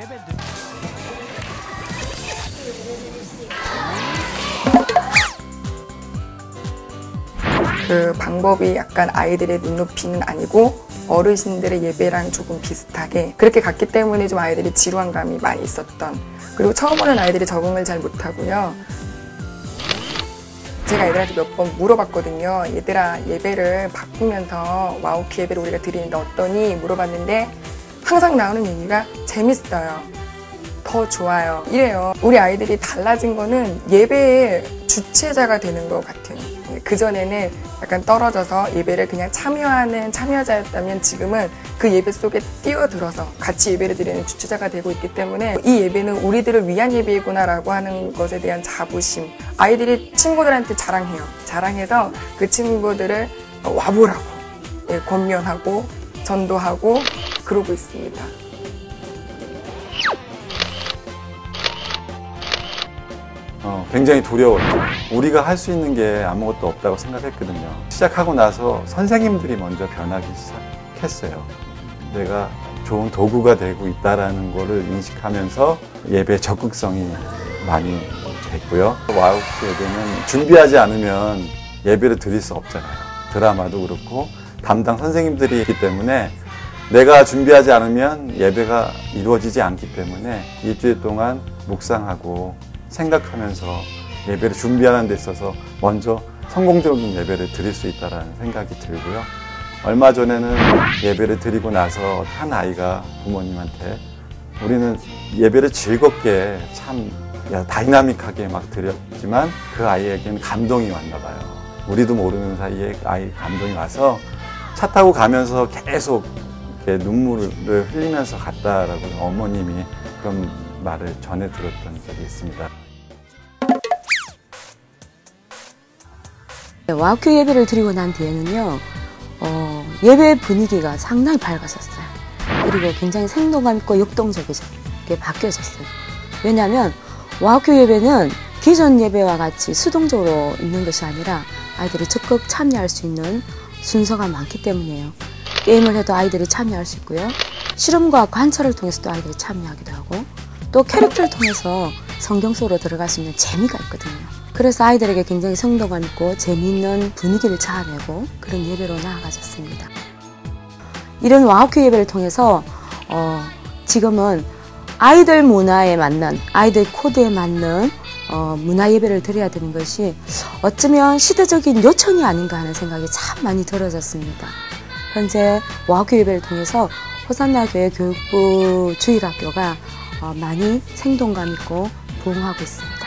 예배 그 방법이 약간 아이들의 눈높이는 아니고 어르신들의 예배랑 조금 비슷하게 그렇게 갔기 때문에 좀 아이들이 지루한 감이 많이 있었던 그리고 처음 오는 아이들이 적응을 잘 못하고요. 제가 애들한테 몇 번 물어봤거든요. 얘들아 예배를 바꾸면서 와우키 예배를 우리가 드리는데 어떠니? 물어봤는데 항상 나오는 얘기가 재밌어요. 더 좋아요. 이래요. 우리 아이들이 달라진 거는 예배의 주체자가 되는 것 같아요. 그전에는 약간 떨어져서 예배를 그냥 참여하는 참여자였다면 지금은 그 예배 속에 뛰어들어서 같이 예배를 드리는 주체자가 되고 있기 때문에 이 예배는 우리들을 위한 예배이구나라고 하는 것에 대한 자부심. 아이들이 친구들한테 자랑해요. 자랑해서 그 친구들을 와보라고 예, 권면하고 전도하고 그러고 있습니다. 어, 굉장히 두려웠죠. 우리가 할 수 있는 게 아무것도 없다고 생각했거든요. 시작하고 나서 선생님들이 먼저 변하기 시작했어요. 내가 좋은 도구가 되고 있다라는 거를 인식하면서 예배 적극성이 많이 됐고요. 와우키 예배는 준비하지 않으면 예배를 드릴 수 없잖아요. 드라마도 그렇고 담당 선생님들이 있기 때문에 내가 준비하지 않으면 예배가 이루어지지 않기 때문에 일주일 동안 묵상하고 생각하면서 예배를 준비하는 데 있어서 먼저 성공적인 예배를 드릴 수 있다는 생각이 들고요. 얼마 전에는 예배를 드리고 나서 한 아이가 부모님한테 우리는 예배를 즐겁게 참 다이나믹하게 막 드렸지만 그 아이에게는 감동이 왔나 봐요. 우리도 모르는 사이에 아이 감동이 와서 차 타고 가면서 계속 눈물을 흘리면서 갔다라고 어머님이 그런 말을 전해 들었던 적이 있습니다. 네, 와우큐 예배를 드리고 난 뒤에는요, 어, 예배 분위기가 상당히 밝아졌어요. 그리고 굉장히 생동감 있고 역동적이게 바뀌어졌어요. 왜냐하면 와우큐 예배는 기존 예배와 같이 수동적으로 있는 것이 아니라 아이들이 적극 참여할 수 있는 순서가 많기 때문이에요. 게임을 해도 아이들이 참여할 수 있고요. 실험과 관찰을 통해서도 아이들이 참여하기도 하고 또 캐릭터를 통해서 성경 속으로 들어갈 수 있는 재미가 있거든요. 그래서 아이들에게 굉장히 성동감 있고 재미있는 분위기를 자아내고 그런 예배로 나아가졌습니다. 이런 와우큐 예배를 통해서 어, 지금은 아이들 문화에 맞는 아이들 코드에 맞는 어, 문화 예배를 드려야 되는 것이 어쩌면 시대적인 요청이 아닌가 하는 생각이 참 많이 들어졌습니다. 현재 와우큐 예배를 통해서 호산나 교회 교육부 주일학교가 어, 많이 생동감 있고 부흥하고 있습니다.